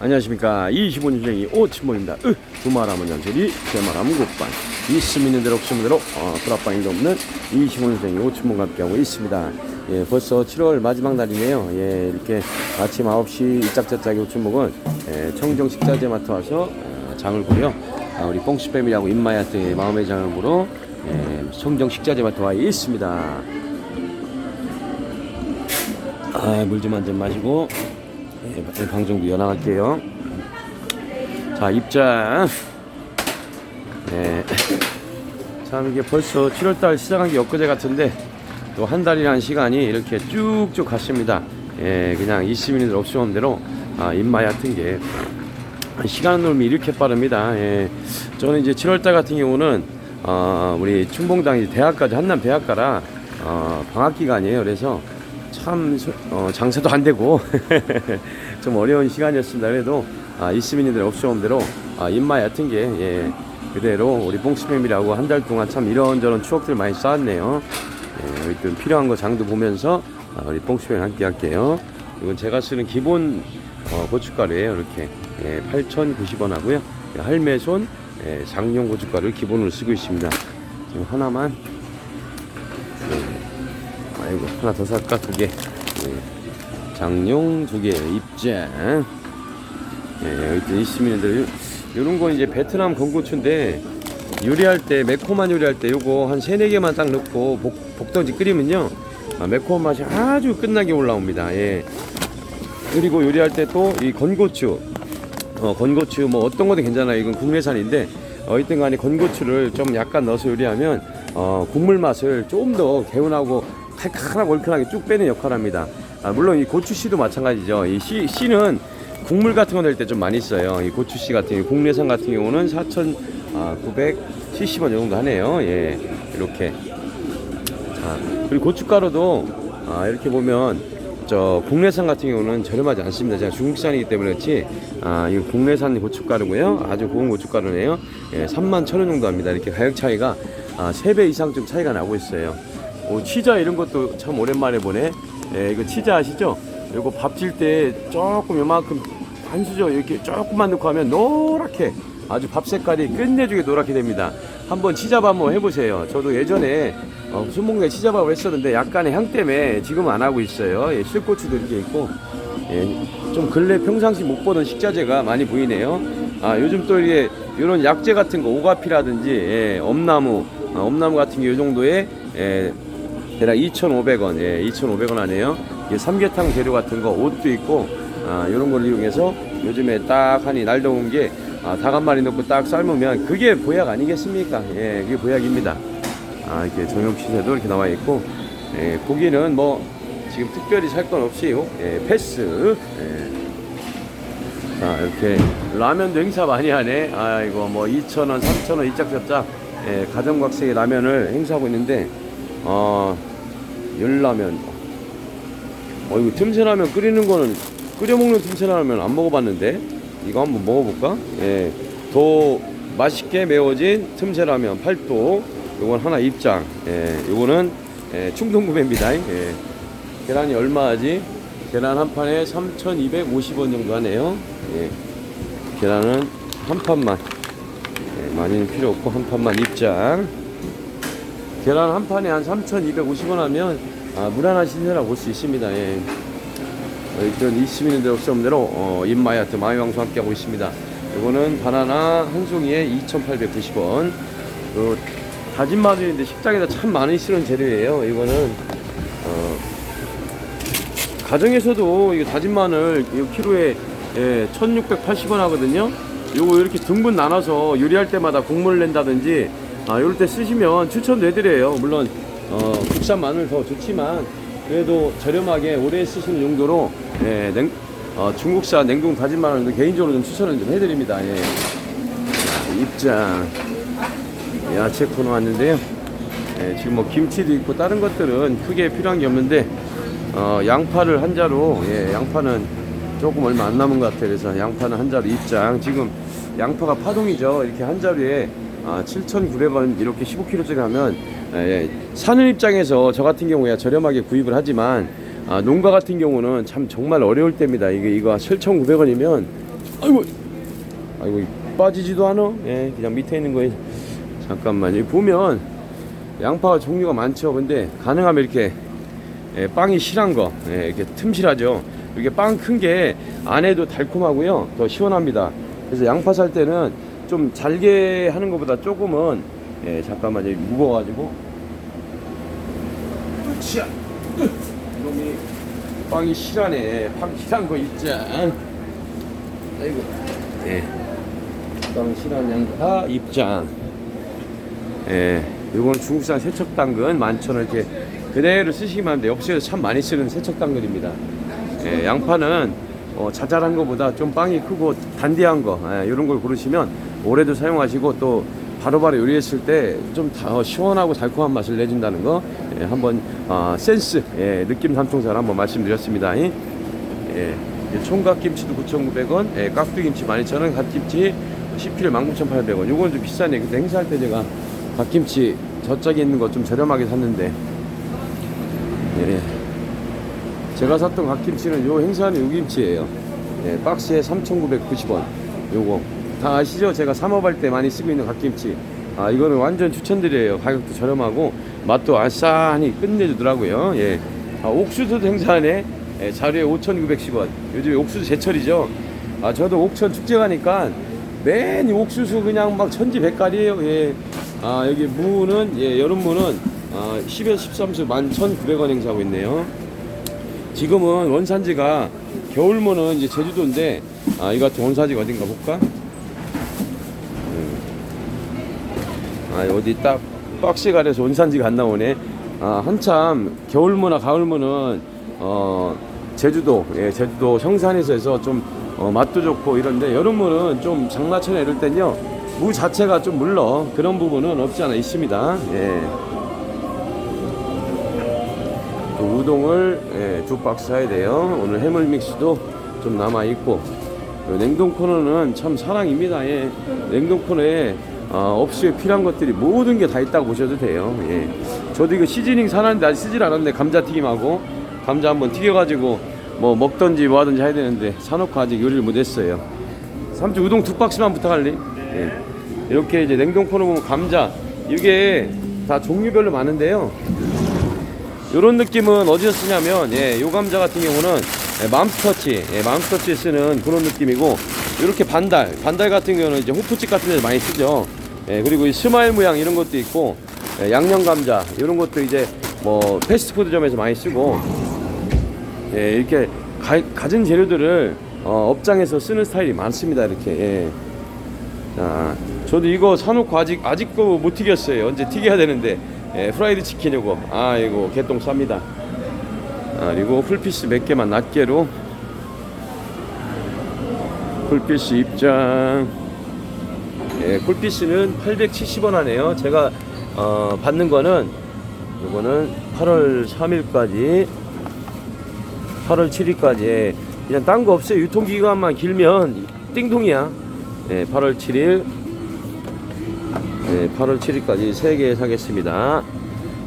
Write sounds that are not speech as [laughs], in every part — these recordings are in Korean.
안녕하십니까. 25년생이 오친모입니다. 으, 두말하면 연철이 제말하면 곱반 있음 있는 대로 없으면 대로 어, 불합방이 없는 25년생이 오친모가 함께하고 있습니다. 예, 벌써 7월 마지막 날이네요. 예, 이렇게 아침 9시 이짝저짝이 오친목은 예, 청정 식자재 마트 와서 어, 장을 보려 아, 우리 뽕시패밀리하고 인마야트의 마음의 장을 보러 예, 청정 식자재 마트 와 있습니다. 아, 물 좀 한 잔 마시고 예, 방송도 연락할게요. 자, 입장. 네. 참, 이게 벌써 7월달 시작한 게 엊그제 같은데, 또 한 달이라는 시간이 이렇게 쭉쭉 갔습니다. 예, 그냥 이 시민들 없으면 대로, 아, 입마에 같은 게, 시간 norm이 이렇게 빠릅니다. 예. 저는 이제 7월달 같은 경우는, 어, 우리 춘봉당이 대학까지 한남 대학가라, 어, 방학 기간이에요. 그래서, 참 소- 어, 장사도 안 되고 [laughs] 좀 어려운 시간이었습니다. 그래도 아, 이시민이들 옵션 대로 아, 입마 얕은 게 예, 그대로 우리 뽕스팸이라고 한 달 동안 참 이런저런 추억들 많이 쌓았네요. 예, 하여튼 필요한 거 장도 보면서 아, 우리 뽕스팸 함께 할게요. 이건 제가 쓰는 기본 어, 고춧가루예요. 이렇게 예, 8,090원 하고요. 할매손 예, 장용 고춧가루를 기본으로 쓰고 있습니다. 지금 하나만 아이고 하나 더 살까 두 개. 예. 장용 두개 입장. 예, 여기 있으면들 요런 거 이제 베트남 건고추인데 요리할 때 매콤한 요리할 때 요거 한 세네 개만 딱 넣고 볶, 볶던지 끓이면요 아, 매콤한 맛이 아주 끝나게 올라옵니다. 예. 그리고 요리할 때 또 이 건고추 어, 건고추 뭐 어떤 것도 괜찮아요. 이건 국내산인데 어, 이든 간에 건고추를 좀 약간 넣어서 요리하면 어, 국물 맛을 좀더 개운하고 칼칼하고 얼큰하게 쭉 빼는 역할을 합니다. 아, 물론 이 고추씨도 마찬가지죠. 이 씨, 씨는 국물 같은 거 낼 때 좀 많이 써요. 이 고추씨 같은 경우 국내산 같은 경우는 4,970원 정도 하네요. 예, 이렇게. 자, 그리고 고춧가루도 아, 이렇게 보면 저 국내산 같은 경우는 저렴하지 않습니다. 제가 중국산이기 때문에 그렇지 아, 이거 국내산 고춧가루고요. 아주 고운 고춧가루네요. 예, 3만 천 원 정도 합니다. 이렇게 가격 차이가 아, 3배 이상 좀 차이가 나고 있어요. 오, 치자 이런 것도 참 오랜만에 보네. 예, 이거 치자 아시죠? 이거 밥 질 때 조금 요만큼 한 수저 이렇게 조금만 넣고 하면 노랗게 아주 밥 색깔이 끝내주게 노랗게 됩니다. 한번 치자밥 한번 해보세요. 저도 예전에 어, 순봉에 치자밥을 했었는데 약간의 향 때문에 지금 안 하고 있어요. 예, 실고추도 이렇게 있고 예, 좀 근래 평상시 못 보던 식자재가 많이 보이네요. 아 요즘 또 이게 이런 약재 같은 거 오가피라든지 예, 엄나무 아, 엄나무 같은 게 이 정도에 예, 대략 2,500원, 예, 2,500원 하네요. 이게 삼계탕 재료 같은 거, 옷도 있고, 아, 이런 걸 이용해서 요즘에 딱 하니 날 더운 게, 아, 닭한 마리 넣고 딱 삶으면 그게 보약 아니겠습니까? 예, 그게 보약입니다. 아, 이렇게 정육 시세도 이렇게 나와 있고, 예, 고기는 뭐, 지금 특별히 살 건 없이, 예, 패스, 예. 자, 이렇게 라면도 행사 많이 하네. 아, 이거 뭐 2,000원, 3,000원 이짝저짝, 예, 가정각색의 라면을 행사하고 있는데, 어, 열라면. 어, 이거 틈새라면 끓이는 거는, 끓여 먹는 틈새라면 안 먹어봤는데? 이거 한번 먹어볼까? 예. 더 맛있게 매워진 틈새라면 팔도. 요건 하나 입장. 예. 요거는, 예, 충동구매입니다. 예. 계란이 얼마하지? 계란 한 판에 3,250원 정도 하네요. 예. 계란은 한 판만. 예, 많이는 필요 없고 한 판만 입장. 계란 한 판에 한 3,250원 하면 아, 무난한 신세라 볼 수 있습니다. 예. 어, 일단 이 시민들 없으면 대로 어, 인마이아트 마이왕수 함께 하고 있습니다. 이거는 바나나 한 송이에 2,890원. 그 다진 마늘인데 식당에다 참 많이 쓰는 재료예요. 이거는 어, 가정에서도 이거 다진 마늘 이 키로에 예, 1,680원 하거든요. 요거 이렇게 등분 나눠서 요리할 때마다 국물 낸다든지 아, 이럴 때 쓰시면 추천도 해드려요. 물론 어, 국산 마늘 더 좋지만 그래도 저렴하게 오래 쓰시는 용도로 예, 냉, 어, 중국산 냉동 다진 마늘도 개인적으로 좀 추천을 좀 해드립니다. 예. 자, 입장 야채 코너 왔는데요. 예, 지금 뭐 김치도 있고 다른 것들은 크게 필요한 게 없는데 어, 양파를 한 자로 예, 양파는 조금 얼마 안 남은 것 같아요. 그래서 양파는 한 자루 입장. 지금 양파가 파동이죠. 이렇게 한 자루에 아, 7,900원 이렇게 15kg짜리 하면 예, 사는 입장에서 저 같은 경우야 저렴하게 구입을 하지만 아, 농가 같은 경우는 참 정말 어려울 때입니다. 이게 이거 7,900원이면 아이고 아이고 빠지지도 않아? 예 그냥 밑에 있는 거에. 잠깐만. 여기 보면 양파가 종류가 많죠. 근데 가능하면 이렇게 예, 빵이 실한 거 예, 이렇게 틈실하죠. 이게 빵 큰 게 안에도 달콤하고요. 더 시원합니다. 그래서 양파 살 때는 좀 잘게 하는 것보다 조금은 예, 잠깐만 여기 무거워가지고. 으쌰 으, 이놈이 빵이 실하네. 빵 실한 거 있자 아이고. 예. 빵 실한 양파 입장. 예, 요건 중국산 세척 당근 11,000원 이렇게 그대로 쓰시면 하는데 역시에서 참 많이 쓰는 세척 당근입니다. 예, 양파는 어, 자잘한 것보다 좀 빵이 크고 단디한 거 예, 이런 걸 고르시면 오래도 사용하시고 또 바로바로 요리했을 때좀 시원하고 달콤한 맛을 내준다는 거 예, 한번 아, 센스 예, 느낌 삼총사를 한번 말씀드렸습니다. 예, 예, 총각김치도 9,900원, 예, 깍두기김치 12,000원, 갓김치 10kg 19,800원. 요건 좀 비싸네. 근데 행사할 때 제가 갓김치 저짝에 있는 거 좀 저렴하게 샀는데 예. 제가 샀던 갓김치는 요 행사하는 요 김치예요 예, 박스에 3,990원 요거 다 아시죠? 제가 삼업할 때 많이 쓰고 있는 갓김치. 아 이거는 완전 추천드려요. 가격도 저렴하고 맛도 아싸하니 끝내주더라고요. 예. 아, 옥수수도 행사하네 예, 자루에 5,910원. 요즘 옥수수 제철이죠? 아 저도 옥천 축제 가니까 맨이 옥수수 그냥 막 천지백갈이에요. 예. 아 여기 무는 예 여름 무는 아 10에 13수 11,900원 행사하고 있네요. 지금은 원산지가 겨울무는 이제 제주도인데 아 이거 같은 원산지가 어딘가 볼까 아 어디 딱 박스 가려서 원산지가 안 나오네. 아 한참 겨울무나 가을무는 어 제주도 예 제주도 성산에서 해서 좀 어, 맛도 좋고 이런데 여름무는 좀 장마철에 이럴 땐요 무 자체가 좀 물러 그런 부분은 없지 않아 있습니다. 예. 또 우동을 예, 두 박스 사야 돼요. 오늘 해물 믹스도 좀 남아 있고. 냉동 코너는 참 사랑입니다. 예. 냉동 코너에 어, 업시에 필요한 것들이 모든 게 다 있다고 보셔도 돼요. 예. 저도 이거 시즈닝 사놨는데 아직 쓰질 않았는데 감자튀김하고 감자 한번 튀겨가지고 뭐 먹던지 뭐 하든지 해야 되는데 사놓고 아직 요리를 못했어요. 삼주 우동 두 박스만 부탁할래? 예. 이렇게 이제 냉동 코너 보면 감자. 이게 다 종류별로 많은데요. 요런 느낌은 어디서 쓰냐면 예, 요 감자 같은 경우는 예, 맘스터치 예, 맘스터치에 쓰는 그런 느낌이고 이렇게 반달 반달 같은 경우는 이제 호프집 같은 데서 많이 쓰죠 예, 그리고 이 스마일 모양 이런 것도 있고 예, 양념 감자 이런 것도 이제 뭐 패스트푸드점에서 많이 쓰고 예, 이렇게 가, 가진 재료들을 어, 업장에서 쓰는 스타일이 많습니다 이렇게. 예. 자, 저도 이거 사놓고 아직 아직도 못 튀겼어요. 언제 튀겨야 되는데. 예, 프라이드 치킨 이거. 아 이거 개똥 쌉니다. 아, 그리고 풀피스 몇 개만 낱개로. 풀피스 입장 예, 풀피스는 870원 하네요. 제가 어, 받는 거는 이거는 8월 3일까지 8월 7일까지. 그냥 딴 거 없어요. 유통기간만 길면 띵동이야. 예, 8월 7일. 네, 8월 7일까지 3개 사겠습니다.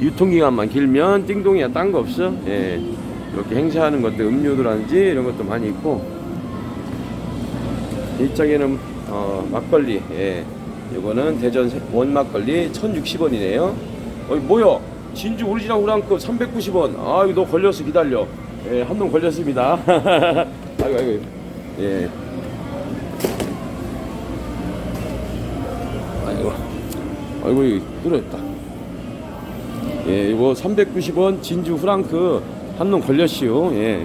유통기간만 길면 띵동이야. 딴 거 없어. 예, 이렇게 행사하는 것들 음료도라든지 이런 것도 많이 있고. 이쪽에는 어, 막걸리. 예, 이거는 대전 세- 원 막걸리 1,060원이네요. 어, 뭐야? 진주 오리지널 우랑급 390원. 아, 이거 너 걸렸어 기다려. 예, 한 놈 걸렸습니다. [laughs] 아이고 아이고. 예. 아이고. 아이고 뚫렸다 예 이거 390원 진주 프랑크 한 놈 걸렸시오 예.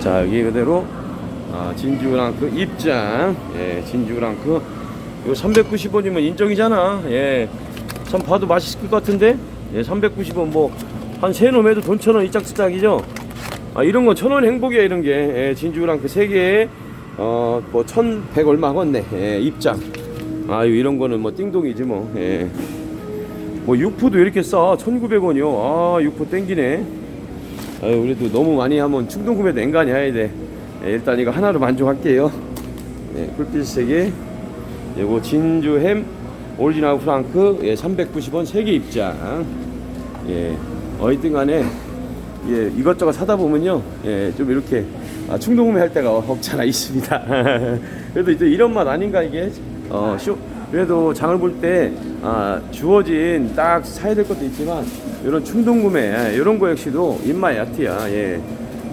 자 여기 그대로 아, 진주 프랑크 입장 예 진주 프랑크 이거 390원이면 인정이잖아 예 참 봐도 맛있을 것 같은데 예 390원 뭐 한 세 놈 해도 돈 천 원 이짝저짝이죠 아 이런 건 천 원 행복이야 이런 게 예, 진주 프랑크 세 개에 어, 뭐, 1100 얼마 하겠네. 예, 입장. 아유, 이런 거는 뭐, 띵동이지 뭐. 예. 뭐, 육포도 이렇게 싸. 1900원이요. 아, 육포 땡기네. 아유, 우리도 너무 많이 하면 충동 구매도 앵간히 해야 돼. 예, 일단 이거 하나로 만족할게요. 예, 쿨빛 3개. 요거 진주 햄, 오리지널 프랑크, 예, 390원 3개 입장. 예, 어이든 간에 예, 이것저것 사다 보면요, 예, 좀 이렇게 아, 충동구매 할 때가 없잖아 있습니다. [laughs] 그래도 이제 이런 맛 아닌가 이게 어, 쇼. 그래도 장을 볼때 아, 주어진 딱 사야 될 것도 있지만 이런 충동구매 예, 이런 거 역시도 입맛 얕이야. 예.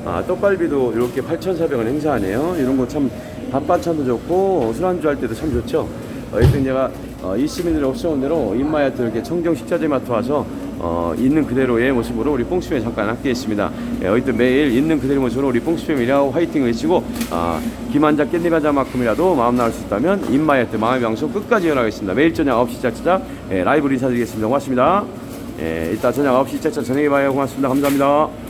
아, 떡갈비도 이렇게 8,400원 행사하네요. 이런 거 참 밥반찬도 좋고 술안주 할 때도 참 좋죠. 어, 하여튼 제가 어, 이 시민들의 옵션 대로 입마야트 이렇게 청정 식자재 마트 와서 어, 있는 그대로의 모습으로 우리 뽕수에 잠깐 함께했습니다. 예, 하여튼 매일 있는 그대로 모습으로 우리 뽕수님이라고 화이팅 외치고 아, 김한자 깻잎 한 잔만큼이라도 마음 나올 수 있다면 입마야트 마음의 방송 끝까지 이어나가겠습니다. 매일 저녁 9시 시작 예, 라이브로 인사드리겠습니다. 고맙습니다. 예, 이따 저녁 9시 시작 저녁에 봐요. 고맙습니다. 감사합니다.